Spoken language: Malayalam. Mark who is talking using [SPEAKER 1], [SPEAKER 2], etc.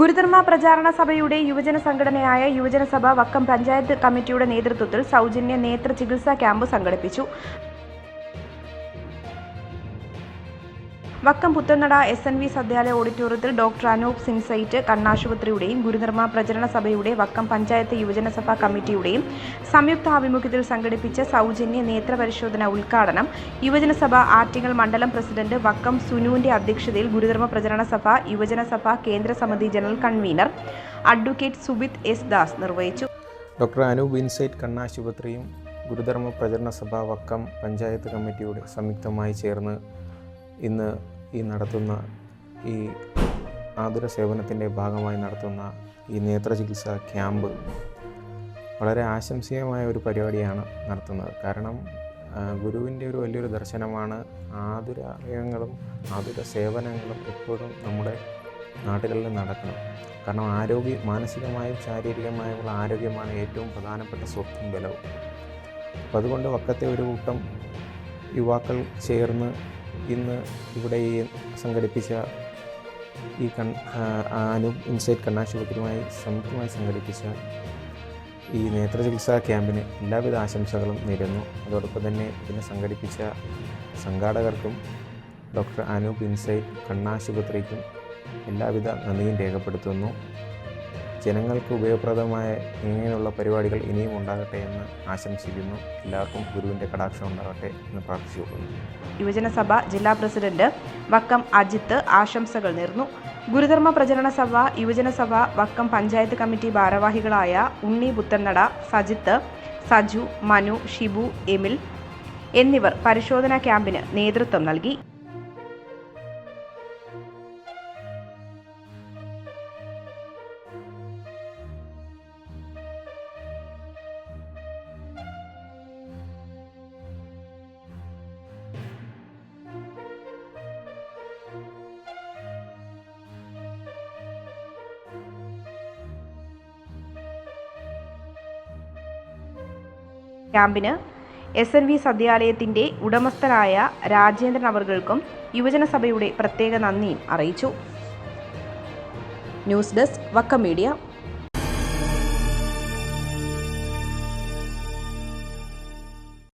[SPEAKER 1] ഗുരുധർമ്മ പ്രചാരണ സഭയുടെ യുവജന സംഘടനയായ യുവജനസഭ വക്കം പഞ്ചായത്ത് കമ്മിറ്റിയുടെ നേതൃത്വത്തിൽ സൗജന്യ നേത്ര ചികിത്സാ ക്യാമ്പ് സംഘടിപ്പിച്ചു. Vakkam Puthanada S N V Sadyalaya ഓഡിറ്റോറിയത്തിൽ ഡോക്ടർ അനൂപ് സിൻസൈറ്റ് കണ്ണാശുപത്രിയുടെയും ഗുരുനിർമ്മ പ്രചരണ സഭയുടെ വക്കം പഞ്ചായത്ത് യുവജന സഭാ കമ്മിറ്റിയുടെയും സംയുക്ത ആഭിമുഖ്യത്തിൽ സംഘടിപ്പിച്ച സൗജന്യ നേത്ര പരിശോധന ഉദ്ഘാടനം യുവജനസഭ ആറ്റിങ്ങൽ മണ്ഡലം പ്രസിഡന്റ് വക്കം സുനുവിന്റെ അധ്യക്ഷതയിൽ ഗുരുധർമ്മ പ്രചരണ സഭ യുവജനസഭ കേന്ദ്ര സമിതി general convener advocate Subith S Das നിർവഹിച്ചു.
[SPEAKER 2] ഡോക്ടർ അനൂപ് ഇൻസൈറ്റ് കണ്ണാശുപത്രിയും ഗുരുധർമ്മ പ്രചരണ സഭ വക്കം പഞ്ചായത്ത് കമ്മിറ്റിയുടെ സംയുക്തമായി ചേർന്ന് ഇന്ന് ഈ നടത്തുന്ന ഈ ആതുര സേവനത്തിന്റെ ഭാഗമായി നടത്തുന്ന ഈ നേത്ര ചികിത്സാ ക്യാമ്പ് വളരെ ആശംസീയമായ ഒരു പരിപാടിയാണ് നടത്തുന്നത്. കാരണം ഗുരുവിന്റെ ഒരു വലിയൊരു ദർശനമാണ് ആതുരാലയങ്ങളും ആതുര സേവനങ്ങളും എപ്പോഴും നമ്മുടെ നാടുകളിൽ നടക്കണം. കാരണം ആരോഗ്യ മാനസികമായും ശാരീരികമായുമുള്ള ആരോഗ്യമാണ് ഏറ്റവും പ്രധാനപ്പെട്ട സ്വത്തും ബലവും. അപ്പം അതുകൊണ്ട് വക്കത്തെ ഒരു കൂട്ടം യുവാക്കൾ ചേർന്ന് ഇന്ന് ഇവിടെ ഈ സംഘടിപ്പിച്ച ഈ കൺ അനു ഇൻസൈറ്റ് കണ്ണാശുപത്രിയുമായി സംയുക്തമായി സംഘടിപ്പിച്ച ഈ നേത്രചികിത്സാ ക്യാമ്പിന് എല്ലാവിധ ആശംസകളും നേരുന്നു. അതോടൊപ്പം തന്നെ ഇതിനെ സംഘടിപ്പിച്ച സംഘാടകർക്കും ഡോക്ടർ അനൂപ് ഇൻസൈറ്റ് കണ്ണാശുപത്രിക്കും എല്ലാവിധ നന്ദിയും രേഖപ്പെടുത്തുന്നു. ജനങ്ങൾക്ക് ഉപയോഗപ്രദമായ ഇങ്ങനെയുള്ള പരിപാടികൾ ഇനിയും ഉണ്ടാകട്ടെ എന്ന് ആശംസിക്കുന്നു. എല്ലാവർക്കും ഗുരുവിന്റെ കടാക്ഷം ഉണ്ടാകട്ടെ എന്ന് പ്രാർത്ഥിച്ചുകൊള്ളുന്നു
[SPEAKER 1] യുവജന സഭ ജില്ലാ പ്രസിഡന്റ് വക്കം അജിത്ത് ആശംസകൾ നേർന്നു. ഗുരുധർമ്മ പ്രചരണ സഭ യുവജന സഭ വക്കം പഞ്ചായത്ത് കമ്മിറ്റി ഭാരവാഹികളായ ഉണ്ണി പുത്തന്നട സജിത്ത് സജു മനു ഷിബു എമിൽ എന്നിവർ പരിശോധനാ ക്യാമ്പിന് നേതൃത്വം നൽകി. ക്യാമ്പിന് എസ് എൻ വി സദ്യാലയത്തിന്റെ ഉടമസ്ഥരായ രാജേന്ദ്രൻ അവർകൾക്കും യുവജന സഭയുടെ പ്രത്യേക നന്ദിയും അറിയിച്ചു. News desk Vakkam media.